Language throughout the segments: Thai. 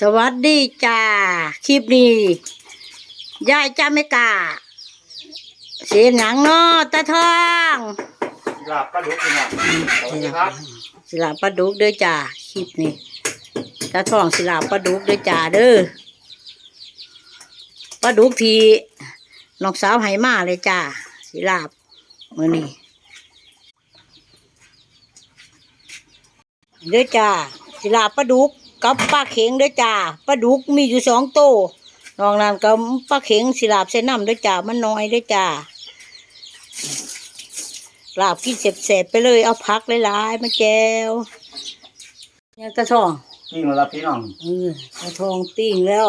สวัสดีจ้าคลิปนี้ยายจ้าไม่กล้าเสียหนังเนาะตาทองลาบปลาดุกพี่น้องสวัสดีครับสิลาปลาดุกเด้อจ้าคลิปนี้ตาทองสิลาปลาดุกเด้อจ้าเด้อปลาดุกทีน้องสาวไหมาเลยจ้าสิลาบมื้อนี้เด้อจ้าสิลาบปลาดุก กับปลาเข็งเด้อจ้าปลาดุกมีอยู่สองโตนอกนั้นก็ปลาเข็งสิลาบใส่น้ำเด้อจ้ามันน้อยเด้อจ้าลาบกินเสบๆไปเลยเอาพักหลายๆมาแจวเนี่ยตาทองกิ้งแล้วล่ะพี่น้องเออตาทองติ้งแล้ว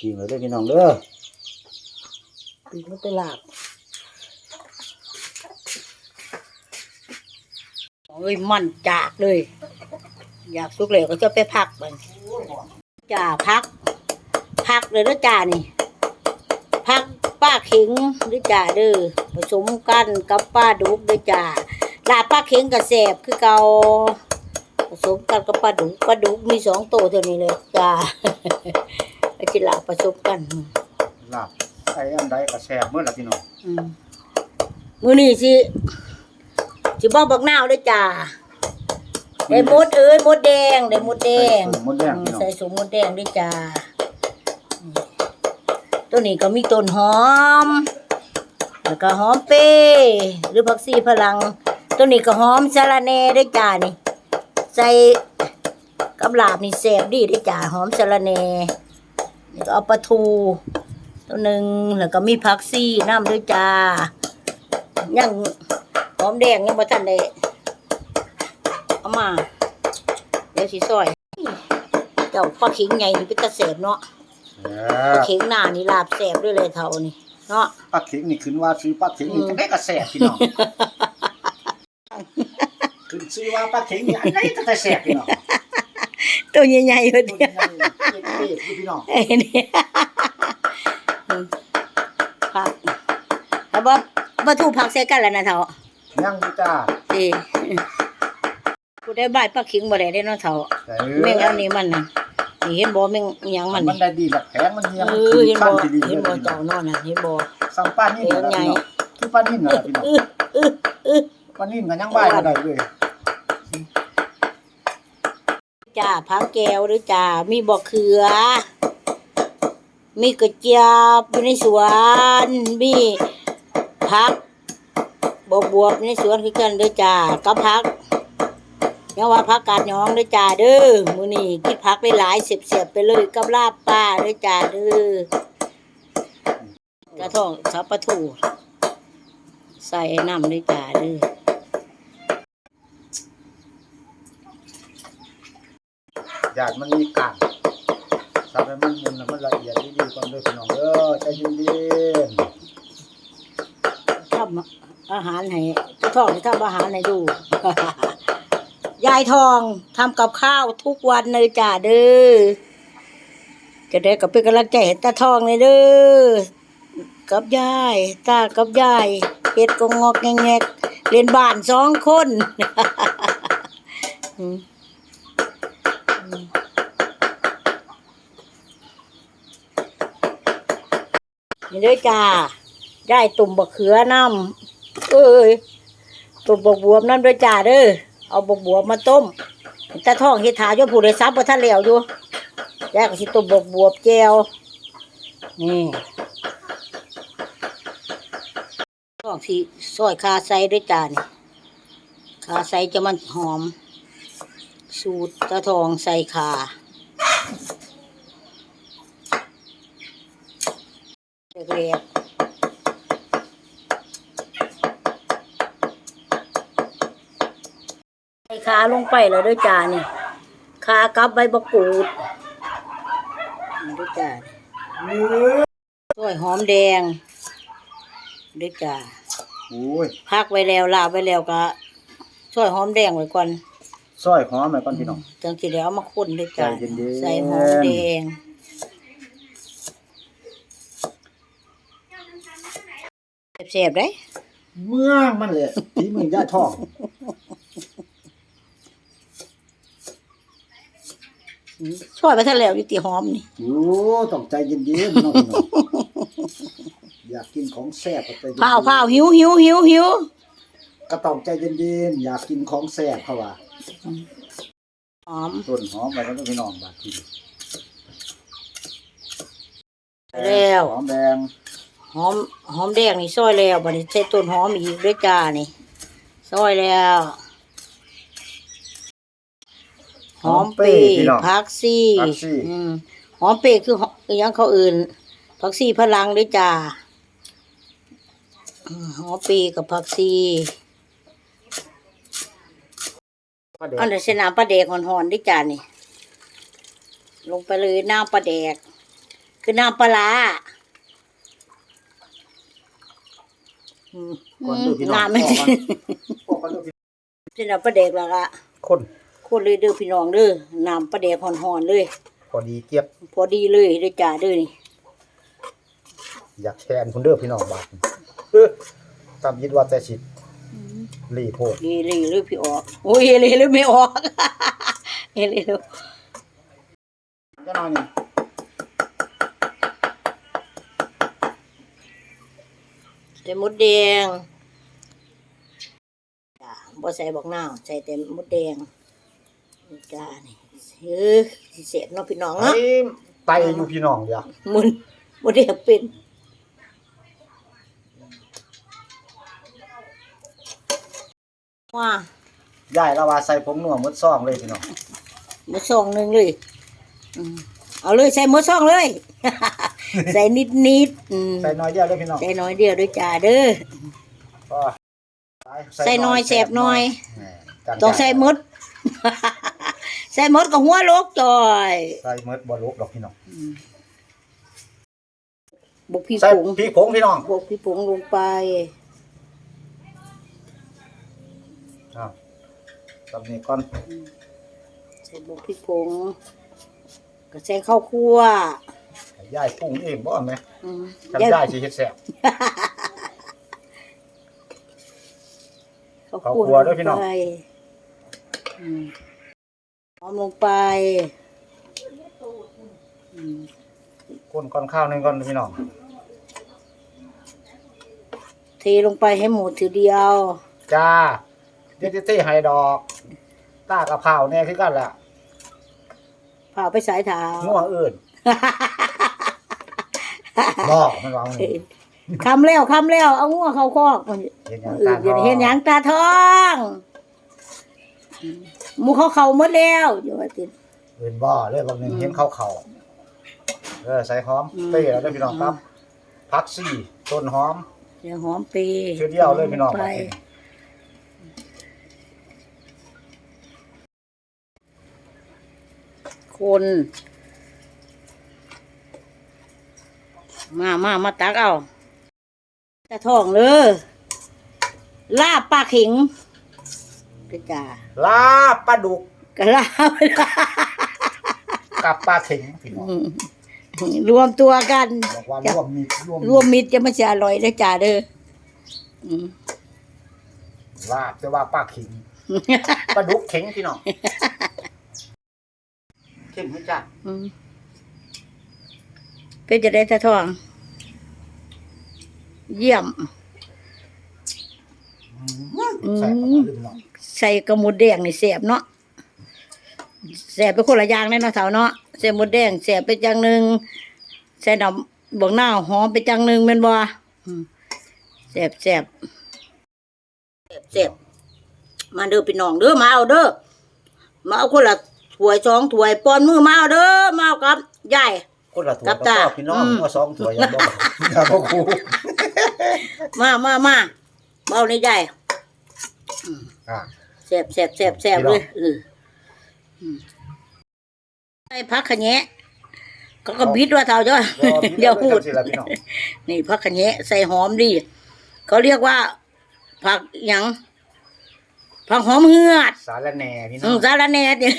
กิ้งแล้วเด้อพี่น้องเด้อติ้งแล้วไปลาบโอ้ยมันจากเลย อยากสุกเลยก็จะไปพักมันจ่าพัก พักเลยนะจ่านี่ พักป้าเข็งหรือจ่าเด้อผสมกันกับป้าดุกเด้อจ่าลาบป้าเข็งกับแสบคือเกาผสมกันกับป้าดุกป้าดุกมีสองตัวเท่านี้เลยจ้าไอ้ที่ลาบผสมกันลาบไอ้อันใดก็แซ่บเมื่อล่ะพี่น้องอืมมือนี่สิสิบอกบักนาวเด้อจ้า ได้มดเอ้ยมดแดงได้มดแดงใส่ส่วนมดแดงพี่น้องใส่สมมดแดงด้วยจ้าตัวนี้ก็มีต้นหอม แล้วก็หอมเป้หรือผักชีพลัง ตัวนี้ก็หอมสะระแหน่ด้วยจ้านี่ ใส่กับลาบนี่แซ่บดีด้วยจ้าหอมสะระแหน่นี่ก็เอาปลาทู ตัวหนึ่งแล้วก็มีผักซี่น้ำด้วยจ้ายังหอมแดงยังบ่ทันได้ เอามา เดี๋ยวสิซอย เจ้าปลาเข็งใหญ่นี่เป็นตะเสบเนาะแซ่ปลาบเข็งหน้านี่ลาบแสบด้วยเลยเท่านี่เนาะปลาเข็งนี่ขึ้นว่าซื้อปลาเข็งนี่อืมจะได้ก็แซ่บพี่น้องขึ้นซื้อว่าปลาเข็งนี่อันไหนก็ได้แซ่บพี่น้องตัวใหญ่ๆเลยตัวเดียวใหญ่ๆเด็ดๆพี่น้องไอ้นี่ผักแล้วบ่บ่ถูกผักใส่กันแล้วนะเท่ายังอยู่จ้าสิ กูได้บายปลาเข็งบ่ได้ได้เนาะเท่าแต่แม่งอันนี้มันน่ะนี่เห็นบ่แม่งอิหยังมันมันนี่ได้ดีแบบแพงมันเนี่ยเอมันอขึ้นเห็นขั้บ่นที่ดีเห็นบ่เลยพี่น้เจ้าองนอนน่ะเห็นบ่ ซ้ำป้านี่นน่ะพี่น้องคือป้านิ่นน่ะพี่น้องอื้ออื้ออื้อป้านิ่นก็ยังบ่ายบ่ได้เลยจ้าผักแก้วหรือจ้ามีบ่เขือ มีกระเจี๊ยบอยู่ในสวน มีผักบวบบวบๆในสวนคือกันเด้อจ้ากับผัก ยังว่าผักกาดหยองเด้อจ้าเด้อมื้อนี้กินผักหลายๆเสียบๆไปเลยกับลาบปลาเด้อจ้าเด้อกระท่องสับปะทูใส่น้ำเด้อจ้าเด้อญาติมันมีการทำให้มันมุนแล้วมันละเอียดดีๆก่อนเด้อพี่น้องเด้อใจเย็นทำอาหารให้กระท่องทำอาหารให้ดู ยายทองทำกับข้าวทุกวันเลยจ้าเด้อจะได้กับเป็นกำลังใจให้ตาทองเลยเด้อกับยายตากับยายเฮ็ดกงงอกแงกเรียนบ้านสองคนนี่เด้อจ้าได้ตุ่มบะเขือน้ำเอ้ยตุ่มบกบวบน้ำด้วยจ้าเด้อ เอาบกบวบมาต้มตาท้องเฮ็ดถาอยู่ผู้โดยซับบ่ทันแล้วอยู่ยายก็สิตุ่มบกบวบแจวนี่ท้องสิซอยคาใส่ด้วยจ้านี่คาใส่จะมันหอม สูตรตาทองใส่คาเรียกๆ ใส่ ขาลงไปแล้วด้วยจานี่ขากับใบมะกรูดนี่ด้วยจาด้วยหอมแดงด้วยจ้าโอ้ยพักไว้แล้วลาบไว้แล้วก็ช่วยหอมแดงไว้ก่อนซอยหอมหน่อยก่อนพี่น้องจังสิแล้วเอามาคนด้วยจ้าใจเย็นๆใส่หอมแดงเสียบๆได้เมืองมันเลยฝีมือย่าทอง ช่วยไปทะแล้วอยู่ตีหอมนี่โอ้ต้องใจเย็นๆน้องพี่น้องอยากกินของแซ่บก็ใจเย็นๆพาวพาวหิวหิวหิวหิวก็ต้องใจเย็นๆ อยากกินของแซ่บเขาว่าหอมต้นหอมไปแล้วก็พี่น้องบาดทีแล้วหอมแดงหอมหอมแดงนี่ซอยแล้วบัดนี้ใส่ต้นหอมอีกด้วยจ้านี่ซอยแล้ว หอมเปรย์พักซี่ อืมหอมเปรย์คือหออหยังเขาอื่นพักซี่พลังด้วยจ้าอืมหอมเปรย์กับพักซี่ปลาแดอันกนี้ใส่น้ำปลาแดกหอนๆด้วยจ้านี่ ลงไปเลยน้ำปลาแดก คือน้ำปลาร้าอืมก่อนเด้อพี่น้องน้ำไม่พ่อก่อนพ่อก่อนเด้อพี่ใส่น้ำปลาแดกแล้วก็คน โคตรเลยเด้อพี่น้องเด้อน้ำปลาแดกหอนๆเลย พอดีเกียบ พอดีเลยด้วยจ้าเด้อนี่อยากแชร์คุณเด้อพี่น้องบาดเออตามยิดว่าแต่สิรีโพดเฮเลยเลยพี่ออก โอ้ยเฮเลยเลยไม่ออกเฮเลยเลยก็นอนนี่ใส่มดแดงจ้าบ่ใส่บอกน้ำใส่แต่มดแดง นี่จ้านี่เออสิเสร็จเนาะพี่น้องไอ้เนาะไตอยู่พี่น้องเดียวมุนมดแดงเป็นว่าย่ายละว่าใส่ผงนัวหมดซองเลยพี่น้องหมดซองหนึ่งเลยอืมเอาเลยใส่หมดซองเลย ใส่นิดนิดๆอืมใส่น้อยเดียวเลยพี่น้องใส่น้อยเดียวด้วยจ้าเด้อก็ใส่น้อยแสบน้อย แหม่จังต้องใส่หมด ใส่หมดกับหัวโลกจอยใส่หมดบ่ลุกดอกพี่น้องบุกพี่ใส่ผงพริกผงพี่น้องบุกพี่ผงลงไปอ้าวตำนี้ก่อนใส่บุกพี่ผงก็ใส่ข้าวคั่วให้ย่ายปรุงเองบ่แม่อืมทำย่ายสิเฮ็ดแซ่บข้าวข้าวคั่วด้วยพี่น้องลไปอืม หอมลงไปอืมคนก่อนข้าวหนึงก่อนพี่น้องเทลงไปให้หมดทีเดียว จ้าเดี๋ยวจะเทให้ดอกตากะเพราแน่คือกันล่ะผ่าไปสายเท้างัวอื่นบ่มันวางนี่คำแล้วคำแล้วเอางัวเข้าคอกมันเห็นหยังเออตาเดี๋ยวเห็นหยังตาทอง หมูเขาเข้าหมดแล้วเดี๋ยวว่าติอื่นบ่เลยบางหนึงเห็นเขาเขาเออใส่หอมอืมเป้แล้วเด้อพี่น้องครับผักซี่ต้นหอม เดี๋ยวหอมปีเชื่อเดียวเลยพี่น้อง ไปคน มามามาตักเอาตาทองเลยลาบปลาขิง กระจาลาบปลาดุกกระลาบกับปลาเข็งพี่น้องอืมรวมตัวกันบอกว่าร่วมมีร่วมรวมมิตรจะมาจะอร่อยได้อจ้าเด้ออืมลาบจะว่าปลาเข็งปลาดุกเข็งพี่น้องเข้มไหมจ้ะอืมเป็นจะได้ตาทอง เยี่ยมใส่ประมาณนี้พี่น้อง ใส่กระหมุดแดงนี่แสบเนาะแสบไปคนละอย่างเลยเนาะเสาวเนาะใส่หมดแดงแสบไปจังหนึ่งใส่ดำบวกหน้าหอมไปจังหนึ่งแม่นบ่อืมแสบแสบแสบแสบมาเด้อพี่น้องเด้อมาเอาเด้อมาเอาคนละถ้วยสองถ้วยปอนมือมาเอาเด้อมาเอากับยายคนละตัวกับก็ตาพี่น้องอืมมาสองตัวอย่างบ่อย่าบ่ครูมามามาเบาในยายอ่า แสบแสบแสบแสบเลยเอออืมไอ้พักขะแยะเขาก็บิดว่าเท่าจ้ะอย่าพูดจังสิล่ะพี่น้องนี่พักขะแยะใส่หอมดีเขาเรียกว่า ผักหยังผักหอมเหือด สารแหน่พี่น้อือมงสารแหน่เนี่ย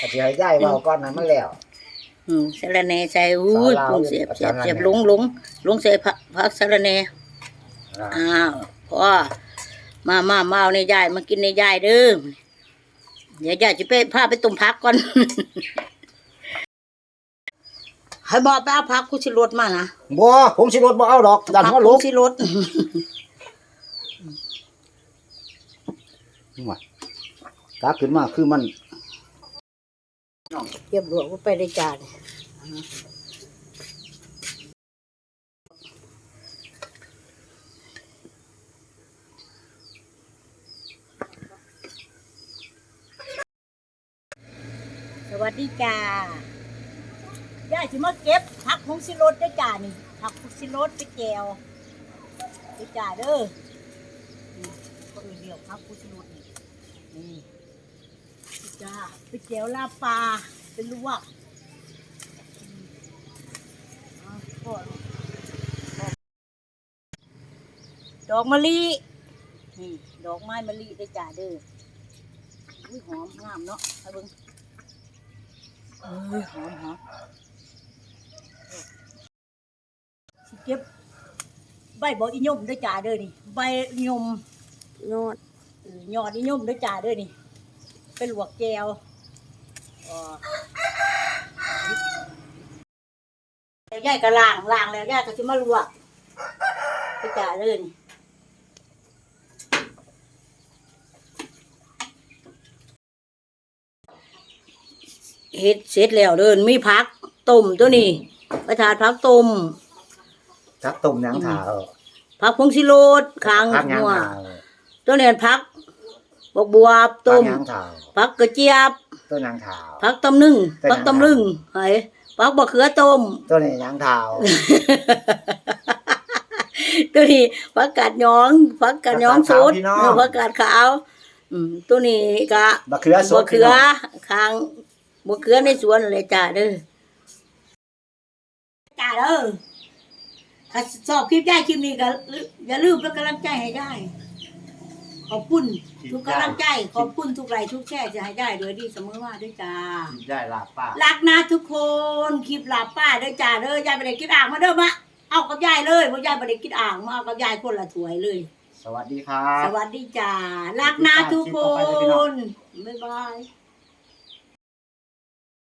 อาจจะให้ย่ายเว้าก่อนนั้นมันแล้วอืมสารแหน่ใส่อุ้ยสาลาวปรุงเสียบเสียบสาลาเสียบแหน่ลงลงลงใส่ผักผักสารแหน่อ่าอ้าวพ่อ มามามาเอาในยายมากินในยายเด้อเดี๋ยวย่าจะไปพาไปตุ่มพักก่อน ให้บอกไปเอาพักผู้ชิรถมานะบ่ผมสิรถบ่เอาดอกดันหัวลพักกชิรถว่าตักขึ้นมาคือมัน เก็บหลวงก็ไปได้จาน ดีจ้าย่าจะมาเก็บผักผงสิรสได้จ้านี่ผักผงสิรสไปแจวไปจ้าเด้อนี่ก็มีเดียวผักผงสิรสนี่นี่ไปจ้าไปแจวลาปลาเป็นลวกดอกมะลินี่ดอกไม้มะลิได้จ้าเด้ออุ้ยหอมงามเนาะเอาเบิ่ง เอ้ยหอมหอมสิเก็บใบบอกอียมด้วยจ่าเด้อนี่ ใบยมโนดเออยอดอียมด้วยจ่าเด้อนี่เป็นลวกแก้วอ๋อแล้วย่ายก็ล้างล้างแล้วย่ายก็จะมาลวกด้วยจ่าเด้อนี่ เฮ็ดเสร็จแล้วเดินมีผักต้มตัวนี้ประทานผักต้มตักต้มหยังถาเออผักพงสิโรดคางพักหยังหัวถาเออตัวนี้ผักบกบวบพัต้กมหยังถาผักกระเจี๊ยบต้นหยังถาผักตำลึงเป็นหยังผักตำลึงไห้ผักบะเขือต้มต้นนี้หยังถาตัวนี้ผักกาดหยองผักกาดหยองสุดเออผักกาดขาวอืมตัวนี้ก็บะเขือสบะดเขือคาง บะเขือในสวนเลยจ้าเด้อจ้าเด้อถ้าชอบคลิปได้คลิปนี้ก็อย่าลืมเป็นกำลังใจให้ได้ ขอบคุณทุกกำลังใจ ขอบคุณทุกไลค์ทุกแชร์จะให้ได้โดยดีเสมอว่าด้วยจ้า ได้ลาบป้า รักนะทุกคนคลิปหลับป้าด้วยจ้าเด้อยายไปได้กินอ่างมาเด้อมาเอากับยายเลยเพราะยายไปได้กินอ่างมาเอากับยายคนละถ้วยเลย สวัสดีครัสบวัสดีจ้า รักนะทุกคน บ๊ายบาย